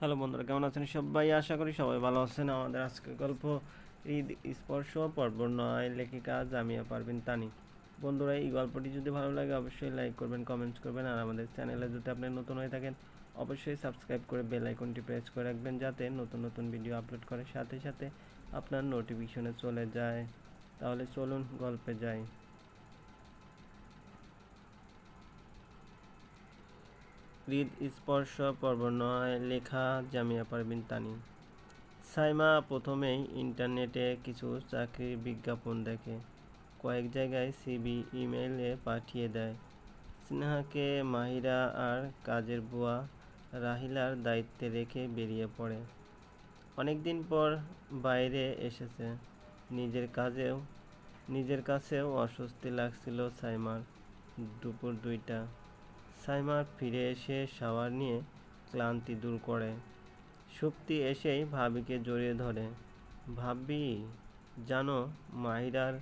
Hello বন্ধুরা, কেমন আছেন সবাই? আশা করি সবাই ভালো আছেন। আমাদের আজকের গল্প ঈদ, স্পর্শ, পর্ব নয়, লেখিকা জামিয়া পারবিন তানি বন্ধুরা, এই গল্পটি যদি ভালো লাগে, অবশ্যই লাইক করবেন কমেন্টস করবেন, আর আমাদের চ্যানেলে যদি আপনি নতুন হয়ে থাকেন, অবশ্যই সাবস্ক্রাইব করে বেল আইকনটি প্রেস করে রাখবেন, যাতে নতুন নতুন ভিডিও আপলোড করার সাথে সাথে আপনার নোটিফিকেশনে চলে যায়। তাহলে চলুন গল্পে যাই। হৃদ স্পর্শ পর্ব নয়, লেখা জামিয়া পারবিন তানি। সাইমা প্রথমেই ইন্টারনেটে কিছু চাকরির বিজ্ঞাপন দেখে। কয়েক জায়গায় সিবি ইমেইলে পাঠিয়ে দেয়। স্নেহাকে মাহিরা আর কাজের বুয়া রাহিলার দায়িত্বে রেখে বেরিয়ে পড়ে। অনেক দিন পর বাইরে এসেছে। নিজের কাজেও, নিজের কাছেও অস্বস্তি লাগছিল সাইমার। দুপুর দুইটা। সাইমার ফিরে এসে শাওয়ার নিয়ে ক্লান্তি দূর করে। শক্তি এসেই ভাবিকে জড়িয়ে ধরে। ভাবি, জানো, মাহিরার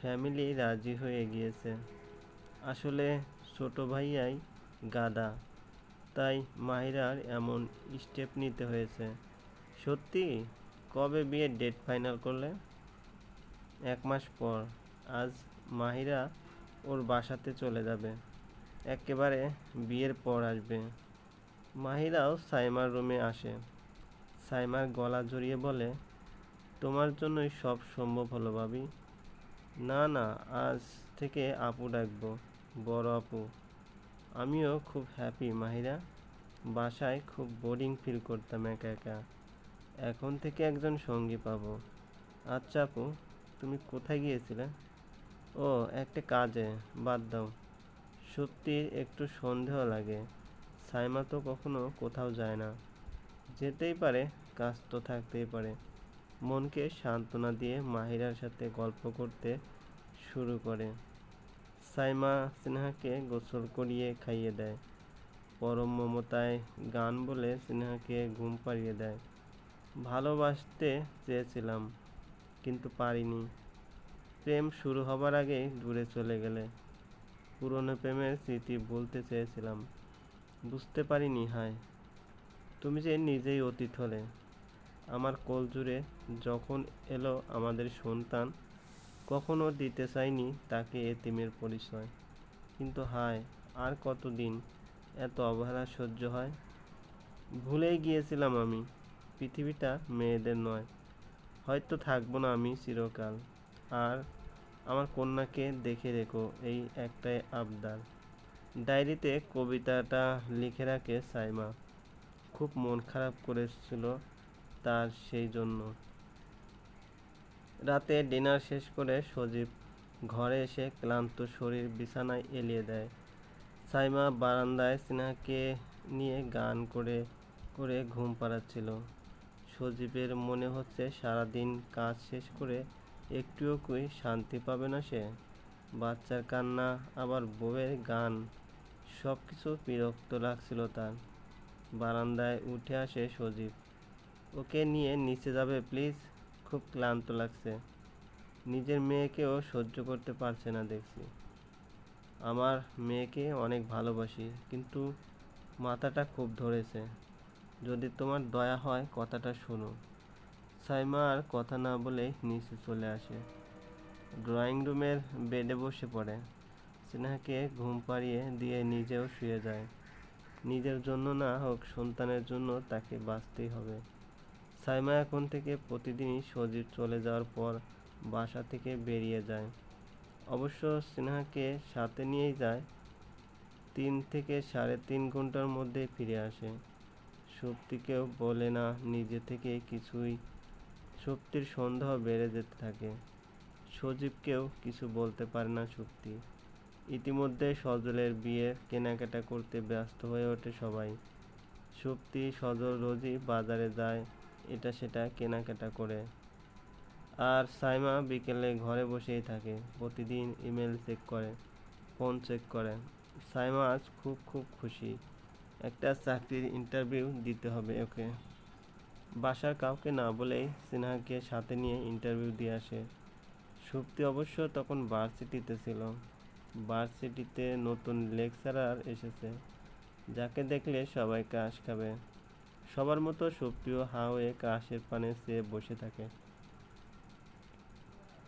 ফ্যামিলি রাজি হয়ে গিয়েছে। আসলে ছোট ভাইয়াই গাদা, তাই মাহিরার এমন স্টেপ নিতে হয়েছে। সত্যি? কবে বিয়ের ডেট ফাইনাল করলে? এক মাস পর। আজ মাহিরা ওর বাসাতে চলে যাবে। একেবারে বিয়ের পর আসবে। মাহিরাও সাইমার রুমে আসে। সাইমার গলা জড়িয়ে বলে, তোমার জন্যই সব সম্ভব হলো ভাবি। না না, আজ থেকে আপু ডাকবো, বড় আপু। আমিও খুব হ্যাপি মাহিরা। বাসায় খুব বোরিং ফিল করতাম একা একা। এখন থেকে একজন সঙ্গী পাবো। আচ্ছা আপু, তুমি কোথায় গিয়েছিলে? ও, একটা কাজে, বাদ দাও। সত্যির একটু সন্দেহ লাগে। সাইমা তো কখনো কোথাও যায় না। যেতেই পারে, কাজ তো থাকতেই পারে। মনকে সান্ত্বনা দিয়ে মাহিরার সাথে গল্প করতে শুরু করে। সাইমা স্নেহাকে গোসল করিয়ে খাইয়ে দেয়। পরম মমতায় গান বলে স্নেহাকে ঘুম পাড়িয়ে দেয়। ভালোবাসতে চেয়েছিলাম, কিন্তু পারিনি। প্রেম শুরু হবার আগেই দূরে চলে গেলে। পুরনো প্রেমের স্মৃতি বলতে চেয়েছিলাম। বুঝতে পারিনি হায়। তুমি যে নিজেই অতীত হলে। আমার কোল জুড়ে যখন এলো আমাদের সন্তান, কখনো দিতে চাইনি তাকে এতিমের পরিচয়। কিন্তু হায়, আর কতদিন এত অবহেলা সহ্য হয়? ভুলেই গিয়েছিলাম আমি, পৃথিবীটা মেয়েদের নয়। হয়তো থাকব না আমি চিরকাল। আর আমার কন্যাকে দেখে রেখো, এই একটাই আবদার। ডায়েরিতে কবিতাটা লিখে রাখে সাইমা। খুব মন খারাপ করেছিল তার সেই জন্য। রাতে ডিনার শেষ করে সজীব ঘরে এসে ক্লান্ত শরীর বিছানায় এলিয়ে দেয়। সাইমা বারান্দায় স্নেহাকে নিয়ে গান করে করে ঘুম পাড়াচ্ছিল। সজীবের মনে হচ্ছে সারাদিন কাজ শেষ করে একটুও কুই শান্তি পাবে না সে? বাচ্চার কান্না, আবার বউয়ের গান সব কিছু বিরক্ত লাগছিল তার। বারান্দায় উঠে আসে সজীব। ওকে নিয়ে নিচে যাবে, প্লিজ। খুব ক্লান্ত লাগছে। নিজের মেয়েকেও সহ্য করতে পারছে না দেখছি। আমার মেয়েকে অনেক ভালোবাসি, কিন্তু মাথাটা খুব ধরেছে। যদি তোমার দয়া হয় কথাটা শোনো। সাইমা আর কথা না বলেই নিচে চলে আসে। ড্রয়িং রুমের বেডে বসে পড়ে। স্নেহাকে ঘুম পাড়িয়ে দিয়ে নিজেও শুয়ে যায়। নিজের জন্য না হোক, সন্তানের জন্য তাকে বাঁচতেই হবে। সাইমা এখন থেকে প্রতিদিনই সজীব চলে যাওয়ার পর বাসা থেকে বেরিয়ে যায়। অবশ্য স্নেহাকে সাথে নিয়েই যায়। তিন থেকে সাড়ে তিন ঘণ্টার মধ্যে ফিরে আসে। শক্তিকেও বলে না, নিজে থেকে কিছুই শক্তির সন্দেহ বেড়ে যেতে থাকে। সজীবকেও কিছু বলতে পারে না শক্তি। ইতিমধ্যে সজলের বিয়ে কেনাকাটা করতে ব্যস্ত হয়ে ওঠে সবাই। শক্তি সজল রোজই বাজারে যায়, এটা সেটা কেনাকাটা করে। আর সাইমা বিকেলে ঘরে বসেই থাকে, প্রতিদিন ইমেল চেক করে, ফোন চেক করে। সাইমা আজ খুব খুব খুশি। একটা চাকরির ইন্টারভিউ দিতে হবে ওকে। বাসার কাউকে না বলেই সিনহাকে সাথে নিয়ে ইন্টারভিউ দিয়ে আসে। সুপ্তি অবশ্য তখন ভার্সিটিতে ছিল। ভার্সিটিতে নতুন লেকচারার এসেছে। যাকে দেখলে সবাই কাশ খাবে। সবার মতো সুপ্রিয় হা হয়ে কাশের পানে চেয়ে বসে থাকে।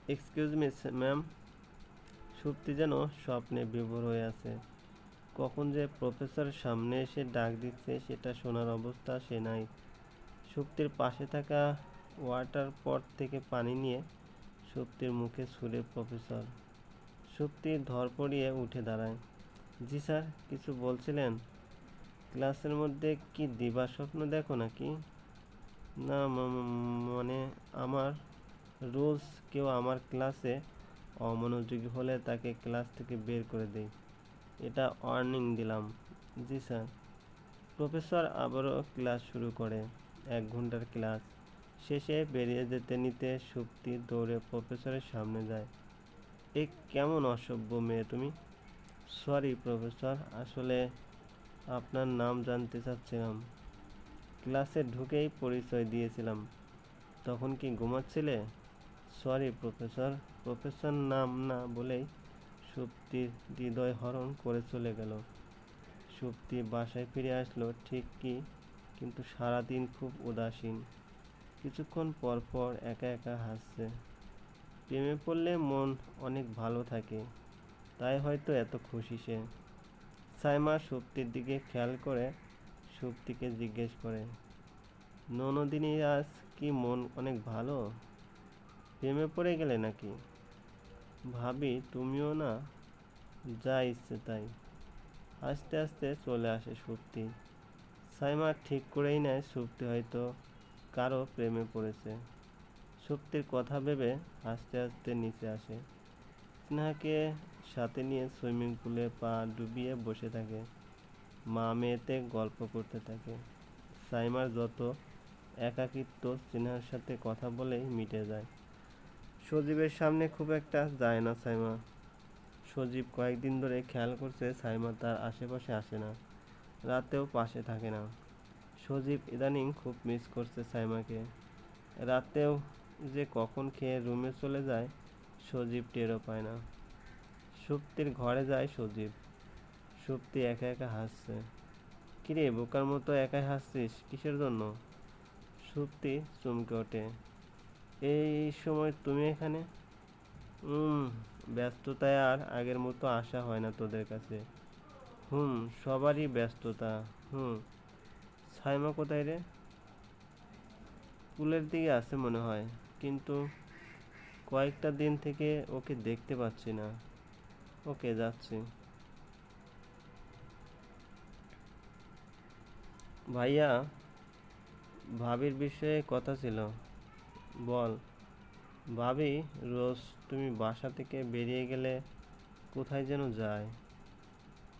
Excuse me ma'am. সুপ্তি যেন স্বপ্নে বিভোর হয়ে আছে। কখন যে প্রফেসর সামনে এসে ডাক দিচ্ছে, সেটা শোনার অবস্থা সে নাই। সুপ্তির পাশে থাকা ওয়াটার পট থেকে পানি নিয়ে সুপ্তির মুখে ছুঁড়ে প্রফেসর। সুপ্তির ধর পড়িয়ে উঠে দাঁড়ায়। জি স্যার, কিছু বলছিলেন? ক্লাসের মধ্যে কি দিবা স্বপ্ন দেখো নাকি? না মানে আমার রুলস কেউ আমার ক্লাসে অমনোযোগী হলে তাকে ক্লাস থেকে বের করে দেই। এটা ওয়ার্নিং দিলাম। জি স্যার। প্রফেসর আবারও ক্লাস শুরু করে। এক ঘণ্টার ক্লাস। শেষে বেরিয়ে যেতে নিতে সুপ্তি দৌড়ে প্রফেসরের সামনে যায়। এ কেমন অসভ্য মেয়ে তুমি? সরি প্রফেসর, আসলে আপনার নাম জানতে চাচ্ছিলাম। ক্লাসে ঢুকেই পরিচয় দিয়েছিলাম। তখন কি ঘুমাচ্ছিলে? সরি প্রফেসর প্রফেসর নাম না বলেই সুপ্তির হৃদয় হরণ করে চলে গেল। সুপ্তি বাসায় ফিরে আসলো, ঠিক কি কিন্তু সারাদিন খুব উদাসীন। কিছুক্ষণ পর পর একা একা হাসছে। প্রেমে পড়লে মন অনেক ভালো থাকে, তাই হয়তো এত খুশি সে। সাইমা সুপ্তির দিকে খেয়াল করে সুপ্তিকে জিজ্ঞেস করে, ননদিনী, আজ কি মন অনেক ভালো? প্রেমে পড়ে গেলে নাকি? ভাবি, তুমিও না, যা ইচ্ছে তাই। আস্তে আস্তে চলে আসে সুপ্তি। সাইমা ঠিক করেই নেয় সুপ্তি হয়তো কারও প্রেমে পড়েছে। সুপ্তির কথা ভেবে আস্তে আস্তে নিচে আসে। স্নেহাকে সাথে নিয়ে সুইমিং পুলে পা ডুবিয়ে বসে থাকে। মা মেয়েতে গল্প করতে থাকে। সাইমার যত একাকিত্ব স্নেহার সাথে কথা বলেই মিটে যায়। সজীবের সামনে খুব একটা যায় না সাইমা। সজীব কয়েকদিন ধরে খেয়াল করছে সাইমা তার আশেপাশে আসে না। রাতেও পাশে থাকে না। সজীব ইদানিং খুব মিস করছে সাইমাকে। রাতেও যে কখন খেয়ে রুমে চলে যায়, সজীব টেরও পায় না। সুপ্তির ঘরে যায় সজীব। সুপ্তি একা একা হাসছে। কিরে, বোকার মতো একাই হাসছিস? কিসের জন্য? সুপ্তি চমকে ওঠে। এই সময় তুমি এখানে? ব্যস্ততায় আর আগের মতো আসা হয় না তোদের কাছে। হুম, সবারই ব্যস্ততা, হুম। সাইমা কোথায় রে? পুলের দিকে আছে মনে হয়, কিন্তু কয়েকটা দিন থেকে ওকে দেখতে পাচ্ছি না। ওকে, যাচ্ছি। ভাইয়া, ভাবির বিষয়ে কথা ছিল। বল, ভাবি, রোজ তুমি বাসা থেকে বেরিয়ে গেলে কোথায় যেন যায়।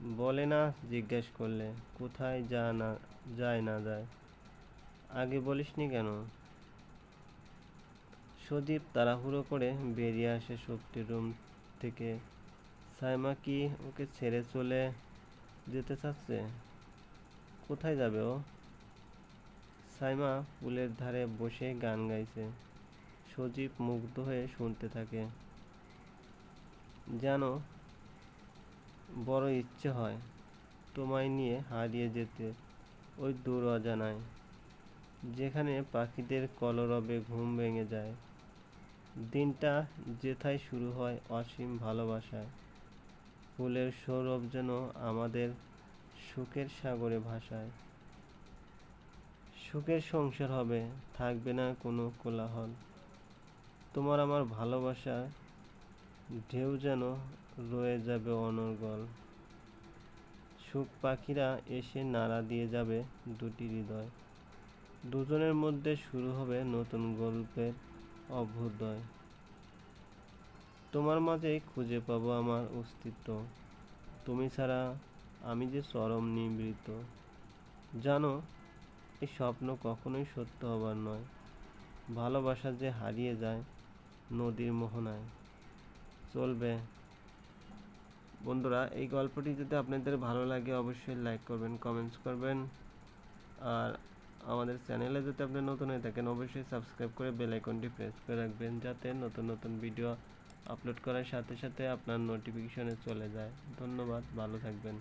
বলে না, জিজ্ঞেস করলে, কোথায় যা না, যায় না যায়? আগে বলিসনি কেন? সদীপ তাড়াহুড়ো করে বেরিয়ে আসে শক্তির রুম থেকে। সাইমা কি ওকে ছেড়ে চলে যেতে চাচ্ছে? কোথায় যাবে ও? সাইমা পুলের ধারে বসে গান গাইছে। সজীব মুগ্ধ হয়ে শুনতে থাকে। যেন বড় ইচ্ছে হয় তোমায় নিয়ে হারিয়ে যেতে ওই দূর অজানায় যেখানে পাখিদের কলরবে ঘুম ভেঙে যায়। দিনটা যেথায় শুরু হয় অসীম ভালোবাসায়। ফুলের সৌরভ যেন আমাদের সুখের সাগরে ভাসায়। সুখের সংসার হবে, থাকবে না কোনো কোলাহল। তোমার আমার ভালোবাসা ঢেউ যেন রয়ে যাবে অনর্গল। সুখ পাখিরা এসে নাড়া দিয়ে যাবে দুটি হৃদয়। দুজনের মধ্যে শুরু হবে নতুন গল্পের অভ্যুদয়। তোমার মাঝে খুঁজে পাবো আমার অস্তিত্ব। তুমি ছাড়া আমি যে চরম নিবৃত। জানো এই স্বপ্ন কখনোই সত্য হবার নয়। ভালোবাসা যে হারিয়ে যায় নদীর মোহনায়। চলবে বন্ধুরা, এই গল্পটি যদি আপনাদের ভালো লাগে, অবশ্যই লাইক করবেন কমেন্টস করবেন। আর আমাদের চ্যানেলে যদি আপনি নতুন হয়ে থাকেন, অবশ্যই সাবস্ক্রাইব করে বেল আইকনটি প্রেস করে রাখবেন, যাতে নতুন নতুন ভিডিও আপলোড করার সাথে সাথে আপনার নোটিফিকেশনে চলে যায়। ধন্যবাদ, ভালো থাকবেন।